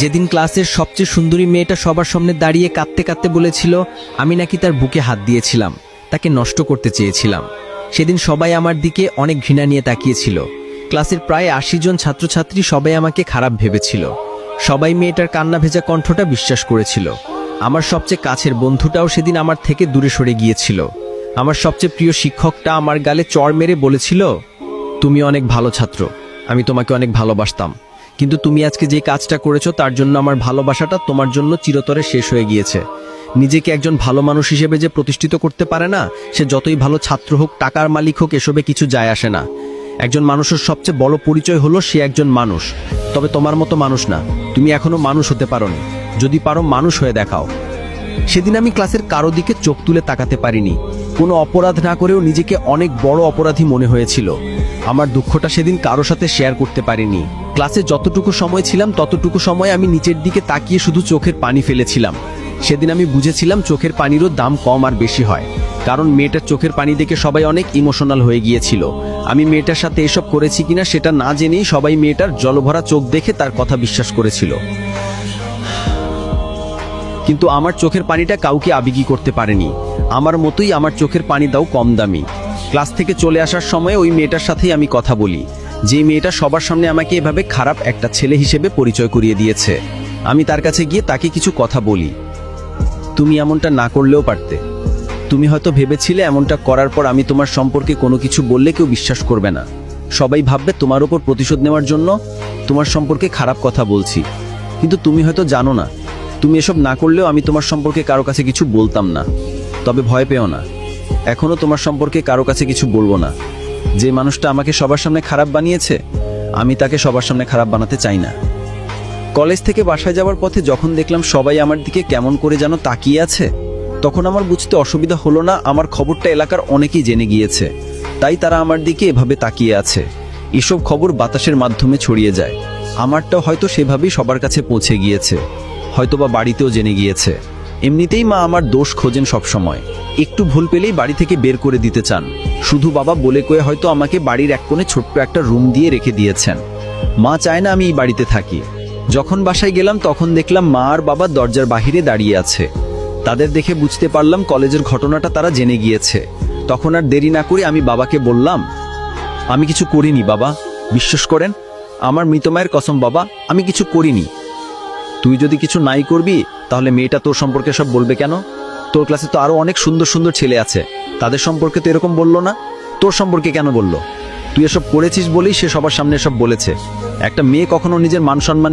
যেদিন ক্লাসের সবচেয়ে সুন্দরী মেয়েটা সবার সামনে দাঁড়িয়ে কাঁদতে কাঁদতে বলেছিল, আমি নাকি তার বুকে হাত দিয়েছিলাম, তাকে নষ্ট করতে চেয়েছিলাম। সেদিন সবাই আমার দিকে অনেক ঘৃণা নিয়ে তাকিয়েছিল। ক্লাসের প্রায় আশি জন ছাত্রছাত্রী সবাই আমাকে খারাপ ভেবেছিল। সবাই মেয়েটার কান্না ভেজা কণ্ঠটা বিশ্বাস করেছিল। আমার সবচেয়ে কাছের বন্ধুটাও সেদিন আমার থেকে দূরে সরে গিয়েছিল। আমার সবচেয়ে প্রিয় শিক্ষকটা আমার গালে চড় মেরে বলেছিল, তুমি অনেক ভালো ছাত্র, আমি তোমাকে অনেক ভালোবাসতাম। কিন্তু তুমি আজকে যে কাজটা করেছ তার জন্য আমার ভালোবাসাটা তোমার জন্য চিরতরে শেষ হয়ে গিয়েছে। নিজেকে একজন ভালো মানুষ হিসেবে যে প্রতিষ্ঠিত করতে পারে না, সে যতই ভালো ছাত্র হোক, টাকার মালিক হোক, এসবে কিছু যায় আসে না। একজন মানুষের সবচেয়ে বড় পরিচয় হলো সে একজন মানুষ। তবে তোমার মতো মানুষ না। তুমি এখনও মানুষ হতে পারোনি। যদি পারো, মানুষ হয়ে দেখাও। সেদিন আমি ক্লাসের কারও দিকে চোখ তুলে তাকাতে পারিনি। কোনো অপরাধ না করেও নিজেকে অনেক বড় অপরাধী মনে হয়েছিল। আমার দুঃখটা সেদিন কারও সাথে শেয়ার করতে পারিনি। ক্লাসে যতটুকু সময় ছিলাম, ততটুকু সময় আমি নিচের দিকে তাকিয়ে শুধু চোখের পানি ফেলেছিলাম। সেদিন আমি বুঝেছিলাম চোখের পানিরও দাম কম আর বেশি হয়। কারণ মেয়েটার চোখের পানি দেখে সবাই অনেক ইমোশনাল হয়ে গিয়েছিল। আমি মেয়েটার সাথে এসব করেছি কিনা সেটা না জেনেই সবাই মেয়েটার জলভরা চোখ দেখে তার কথা বিশ্বাস করেছিল। কিন্তু আমার চোখের পানিটা কাউকে আবেগী করতে পারেনি। আমার মতোই আমার চোখের পানি দাও কম দামি। ক্লাস থেকে চলে আসার সময় ওই মেয়েটার সাথেই আমি কথা বলি। যে মেয়েটা সবার সামনে আমাকে এভাবে খারাপ একটা ছেলে হিসেবে পরিচয় করিয়ে দিয়েছে। আমি তার কাছে গিয়ে তাকে কিছু কথা বলি। তুমি এমনটা না করলেও পারতে। তুমি হয়তো ভেবেছিলে এমনটা করার পর আমি তোমার সম্পর্কে কোনো কিছু বললে কেউ বিশ্বাস করবে না। সবাই ভাববে তোমার ওপর প্রতিশোধ নেওয়ার জন্য তোমার সম্পর্কে খারাপ কথা বলছি। কিন্তু তুমি হয়তো জানো না। তুমি এসব না করলেও আমি তোমার সম্পর্কে কারও কাছে কিছু বলতাম না। তবে ভয় পেও না। এখনও তোমার সম্পর্কে কারও কাছে কিছু বলব না। যে মানুষটা আমাকে সবার সামনে খারাপ বানিয়েছে, আমি তাকে সবার সামনে খারাপ বানাতে চাই না। কলেজ থেকে বাসায় যাওয়ার পথে যখন দেখলাম সবাই আমার দিকে কেমন করে যেন তাকিয়ে আছে, তখন আমার বুঝতে অসুবিধা হলো না, আমার খবরটা এলাকার অনেকেই জেনে গিয়েছে। তাই তারা আমার দিকে এভাবে তাকিয়ে আছে। এসব খবর বাতাসের মাধ্যমে ছড়িয়ে যায়। আমারটাও হয়তো সেভাবেই সবার কাছে পৌঁছে গিয়েছে, হয়তোবা বাড়িতেও জেনে গিয়েছে। এমনিতেই মা আমার দোষ খোঁজেন সব সময় একটু ভুল পেলেই বাড়ি থেকে বের করে দিতে চান। শুধু বাবা বলে কয়ে হয়তো আমাকে বাড়ির এক কোণে ছোট্ট একটা রুম দিয়ে রেখে দিয়েছেন। মা চায় না আমি এই বাড়িতে থাকি। যখন বাসায় গেলাম তখন দেখলাম মা আর বাবা দরজার বাহিরে দাঁড়িয়ে আছে। তাদের দেখে বুঝতে পারলাম কলেজের ঘটনাটা তারা জেনে গিয়েছে। তখন আর দেরি না করে আমি বাবাকে বললাম, আমি কিছু করিনি বাবা, বিশ্বাস করেন? আমার মৃত মায়ের কসম বাবা, আমি কিছু করিনি। তুই যদি কিছু নাই করবি তাহলে মেয়েটা তোর সম্পর্কে সব বলবে কেন? তোর ক্লাসে তো আরও অনেক সুন্দর সুন্দর ছেলে আছে। তাদের সম্পর্কে তো এরকম বলল না? তোর সম্পর্কে কেন বলল? তুই এসব করেছিস বলেই সে সবার সামনে সব বলেছে। একটা মেয়ে কখনো নিজের মান সম্মান